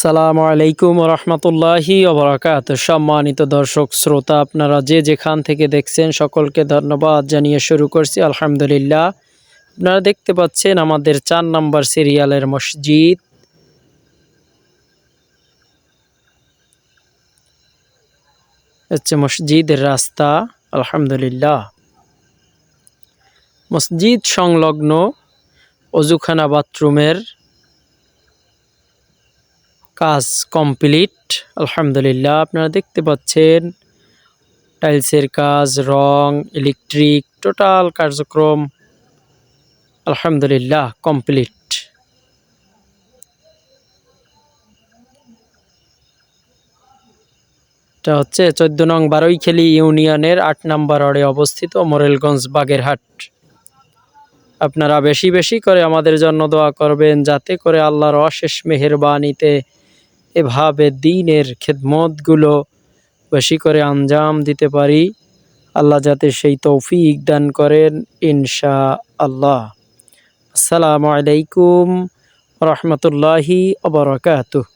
আসসালামু আলাইকুম রহমতুল্লাহি ওবরাকাত সম্মানিত দর্শক, শ্রোতা, আপনারা যে যেখান থেকে দেখছেন, সকলকে ধন্যবাদ জানিয়ে শুরু করছি। আলহামদুলিল্লাহ, আপনারা দেখতে পাচ্ছেন আমাদের চার নাম্বার সিরিয়ালের মসজিদ। হচ্ছে মসজিদের রাস্তা, আলহামদুলিল্লাহ। মসজিদ সংলগ্ন অজুখানা বাথরুমের কাজ কমপ্লিট, আলহামদুলিল্লাহ। আপনারা দেখতে পাচ্ছেন, টাইলসের কাজ, রং, ইলেকট্রিক, টোটাল কার্যক্রম আলহামদুলিল্লাহ কমপ্লিট। এটা হচ্ছে চোদ্দ নং বারৈখালী ইউনিয়নের আট নম্বর ওয়ার্ডে অবস্থিত মোরেলগঞ্জ বাগেরহাট। আপনারা বেশি বেশি করে আমাদের জন্য দোয়া করবেন, যাতে করে আল্লাহর অশেষ মেহেরবানিতে এভাবে দিনের খেদমতগুলো বেশি করে আঞ্জাম দিতে পারি, আল্লাহ যাতে সেই তৌফিক দান করেন ইনশা আল্লাহ আসসালামু আলাইকুম রহমতুল্লাহি অবরকাতুহ